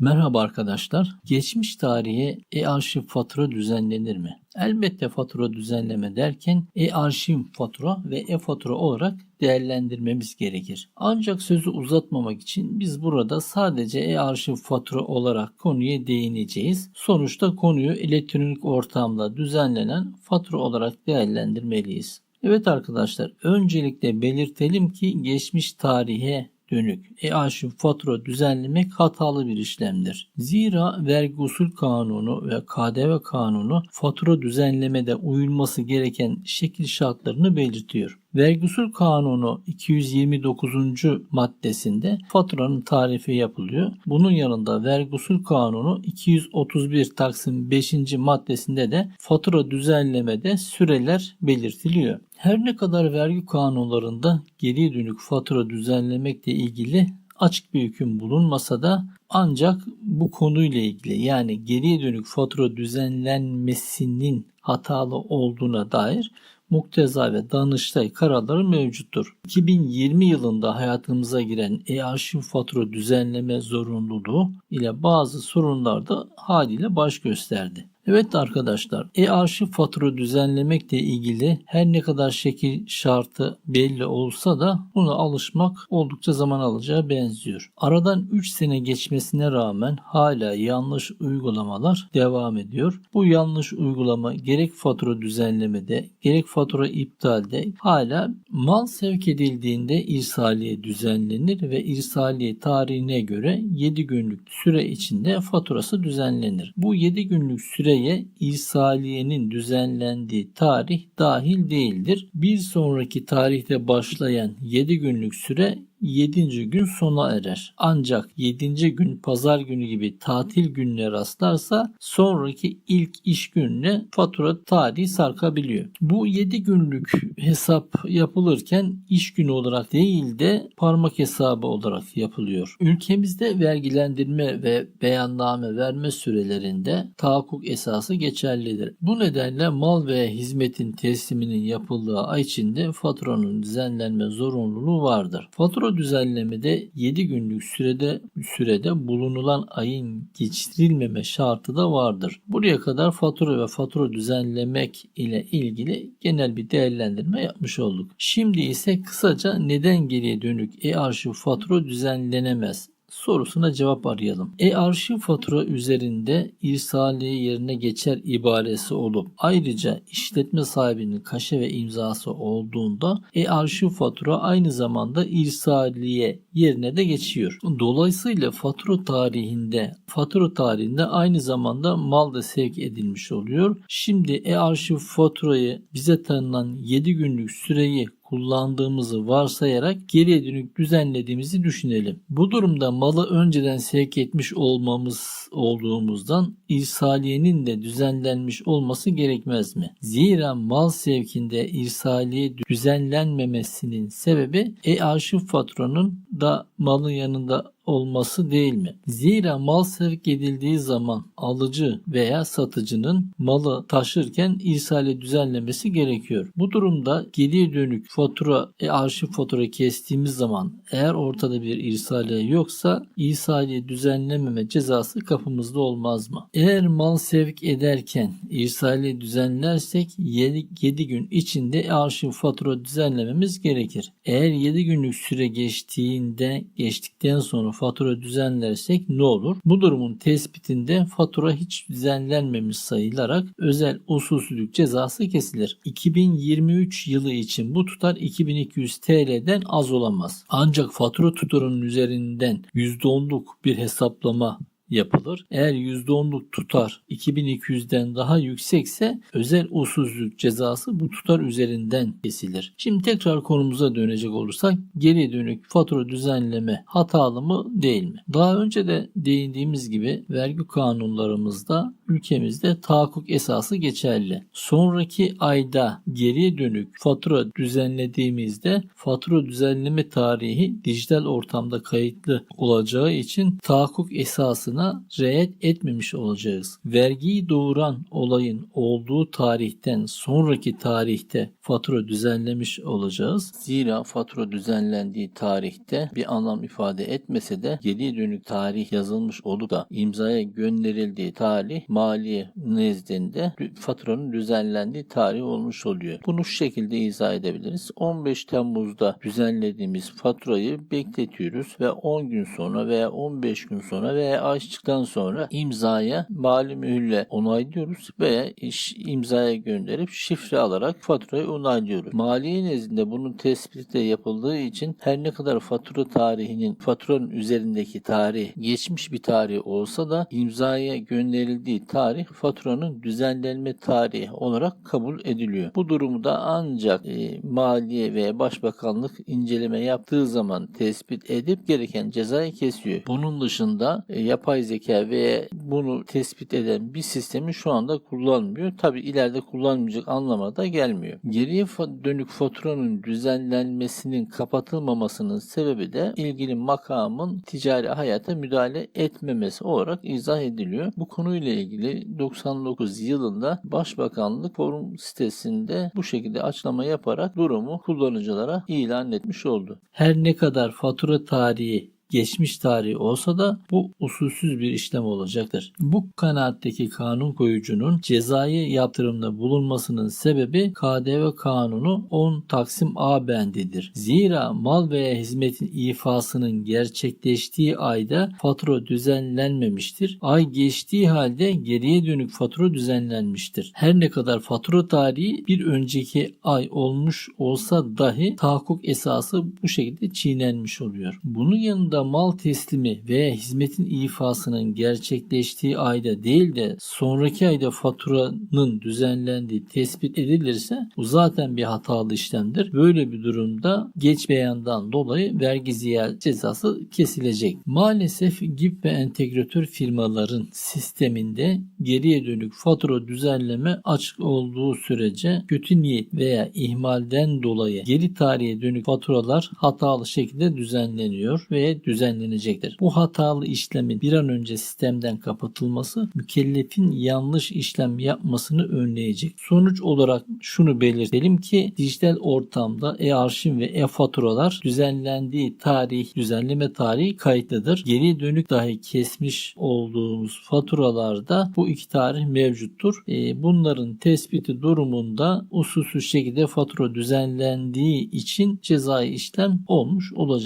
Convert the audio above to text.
Merhaba arkadaşlar. Geçmiş tarihe e-arşiv fatura düzenlenir mi? Elbette fatura düzenleme derken e-arşiv fatura ve e-fatura olarak değerlendirmemiz gerekir. Ancak sözü uzatmamak için biz burada sadece e-arşiv fatura olarak konuya değineceğiz. Sonuçta konuyu elektronik ortamda düzenlenen fatura olarak değerlendirmeliyiz. Evet arkadaşlar öncelikle belirtelim ki geçmiş tarihe dönük e-arşiv fatura düzenlemek hatalı bir işlemdir. Zira vergi usul kanunu ve KDV kanunu fatura düzenlemede uyulması gereken şekil şartlarını belirtiyor. Vergi usul kanunu 229. maddesinde faturanın tarifi yapılıyor. Bunun yanında vergi usul kanunu 231 Taksim 5. maddesinde de fatura düzenlemede süreler belirtiliyor. Her ne kadar vergi kanunlarında geriye dönük fatura düzenlemekle ilgili açık bir hüküm bulunmasa da ancak bu konuyla ilgili yani geriye dönük fatura düzenlenmesinin hatalı olduğuna dair mukteza ve danıştay kararları mevcuttur. 2020 yılında hayatımıza giren e-arşiv fatura düzenleme zorunluluğu ile bazı sorunlar da haliyle baş gösterdi. Evet arkadaşlar, e-arşiv fatura düzenlemekle ilgili her ne kadar şekil şartı belli olsa da buna alışmak oldukça zaman alacağı benziyor. Aradan 3 sene geçmesine rağmen hala yanlış uygulamalar devam ediyor. Bu yanlış uygulama gerek fatura düzenlemede gerek fatura iptalde hala mal sevk edildiğinde irsaliye düzenlenir ve irsaliye tarihine göre 7 günlük süre içinde faturası düzenlenir. Bu 7 günlük süre süreye irsaliyenin düzenlendiği tarih dahil değildir. Bir sonraki tarihte başlayan 7 günlük süre 7. gün sona erer. Ancak 7. gün pazar günü gibi tatil gününe rastlarsa sonraki ilk iş gününe fatura tarihi sarkabiliyor. Bu 7 günlük hesap yapılırken iş günü olarak değil de parmak hesabı olarak yapılıyor. Ülkemizde vergilendirme ve beyanname verme sürelerinde tahakkuk esası geçerlidir. Bu nedenle mal ve hizmetin tesliminin yapıldığı ay içinde faturanın düzenlenme zorunluluğu vardır. Fatura düzenlemede 7 günlük sürede sürede bulunulan ayın geçirilmeme şartı da vardır. Buraya kadar fatura ve fatura düzenlemek ile ilgili genel bir değerlendirme yapmış olduk. Şimdi ise kısaca neden geriye dönük e-arşiv fatura düzenlenemez sorusuna cevap arayalım. E-arşiv fatura üzerinde irsaliye yerine geçer ibaresi olup ayrıca işletme sahibinin kaşe ve imzası olduğunda e-arşiv fatura aynı zamanda irsaliye yerine de geçiyor. Dolayısıyla fatura tarihinde fatura tarihinde aynı zamanda mal da sevk edilmiş oluyor. Şimdi e-arşiv faturayı bize tanınan 7 günlük süreyi kullandığımızı varsayarak geriye dönük düzenlediğimizi düşünelim. Bu durumda malı önceden sevk etmiş olmamız olduğumuzdan irsaliyenin de düzenlenmiş olması gerekmez mi? Zira mal sevkinde irsaliye düzenlenmemesinin sebebi e-arşiv faturanın da malın yanında olması değil mi? Zira mal sevk edildiği zaman alıcı veya satıcının malı taşırken irsale düzenlemesi gerekiyor. Bu durumda geriye dönük fatura, e, arşiv fatura kestiğimiz zaman eğer ortada bir irsaliye yoksa irsaliye düzenlememe cezası kapımızda olmaz mı? Eğer mal sevk ederken irsaliye düzenlersek 7, 7 gün içinde e, arşiv fatura düzenlememiz gerekir. Eğer 7 günlük süre geçtiğinde geçtikten sonra fatura düzenlersek ne olur? Bu durumun tespitinde fatura hiç düzenlenmemiş sayılarak özel usulsüzlük cezası kesilir. 2023 yılı için bu tutar 2200 TL'den az olamaz. Ancak fatura tutarının üzerinden %10'luk bir hesaplama yapılır. Eğer %10'luk tutar 2200'den daha yüksekse özel usulsüzlük cezası bu tutar üzerinden kesilir. Şimdi tekrar konumuza dönecek olursak geriye dönük fatura düzenleme hatalı mı değil mi? Daha önce de değindiğimiz gibi vergi kanunlarımızda ülkemizde tahakkuk esası geçerli. Sonraki ayda geriye dönük fatura düzenlediğimizde fatura düzenleme tarihi dijital ortamda kayıtlı olacağı için tahakkuk esasını kurallarına riayet etmemiş olacağız. Vergiyi doğuran olayın olduğu tarihten sonraki tarihte fatura düzenlemiş olacağız. Zira fatura düzenlendiği tarihte bir anlam ifade etmese de geriye dönük tarih yazılmış olup da imzaya gönderildiği tarih maliye nezdinde faturanın düzenlendiği tarih olmuş oluyor. Bunu şu şekilde izah edebiliriz. 15 Temmuz'da düzenlediğimiz faturayı bekletiyoruz ve 10 gün sonra veya 15 gün sonra veya açtıktan sonra imzaya mali mühürle onaylıyoruz veya iş imzaya gönderip şifre alarak faturayı onaylıyoruz. Maliye nezdinde bunun tespiti de yapıldığı için her ne kadar fatura tarihinin faturanın üzerindeki tarih geçmiş bir tarih olsa da imzaya gönderildiği tarih faturanın düzenlenme tarihi olarak kabul ediliyor. Bu durumu da ancak e, Maliye ve Başbakanlık inceleme yaptığı zaman tespit edip gereken cezayı kesiyor. Bunun dışında e, yapay zeka ve bunu tespit eden bir sistemi şu anda kullanmıyor. Tabi ileride kullanmayacak anlamına da gelmiyor. Geriye dönük faturanın düzenlenmesinin kapatılmamasının sebebi de ilgili makamın ticari hayata müdahale etmemesi olarak izah ediliyor. Bu konuyla ilgili 99 yılında Başbakanlık forum sitesinde bu şekilde açıklama yaparak durumu kullanıcılara ilan etmiş oldu. Her ne kadar fatura tarihi geçmiş tarihi olsa da bu usulsüz bir işlem olacaktır. Bu kanaatteki kanun koyucunun cezai yaptırımda bulunmasının sebebi KDV kanunu 10 Taksim A bendidir. Zira mal veya hizmetin ifasının gerçekleştiği ayda fatura düzenlenmemiştir. Ay geçtiği halde geriye dönük fatura düzenlenmiştir. Her ne kadar fatura tarihi bir önceki ay olmuş olsa dahi tahakkuk esası bu şekilde çiğnenmiş oluyor. Bunun yanında mal teslimi veya hizmetin ifasının gerçekleştiği ayda değil de sonraki ayda faturanın düzenlendiği tespit edilirse bu zaten bir hatalı işlemdir. Böyle bir durumda geç beyandan dolayı vergi ziyaret cezası kesilecek. Maalesef GİP ve entegratör firmaların sisteminde geriye dönük fatura düzenleme açık olduğu sürece kötü niyet veya ihmalden dolayı geri tarihe dönük faturalar hatalı şekilde düzenleniyor ve düzenlenecektir. Bu hatalı işlemin bir an önce sistemden kapatılması mükellefin yanlış işlem yapmasını önleyecek. Sonuç olarak şunu belirtelim ki dijital ortamda e-arşiv ve e-faturalar düzenlendiği tarih, düzenleme tarihi kayıtlıdır. Geriye dönük dahi kesmiş olduğumuz faturalarda bu iki tarih mevcuttur. E, bunların tespiti durumunda usulsüz şekilde fatura düzenlendiği için cezai işlem olmuş olacak.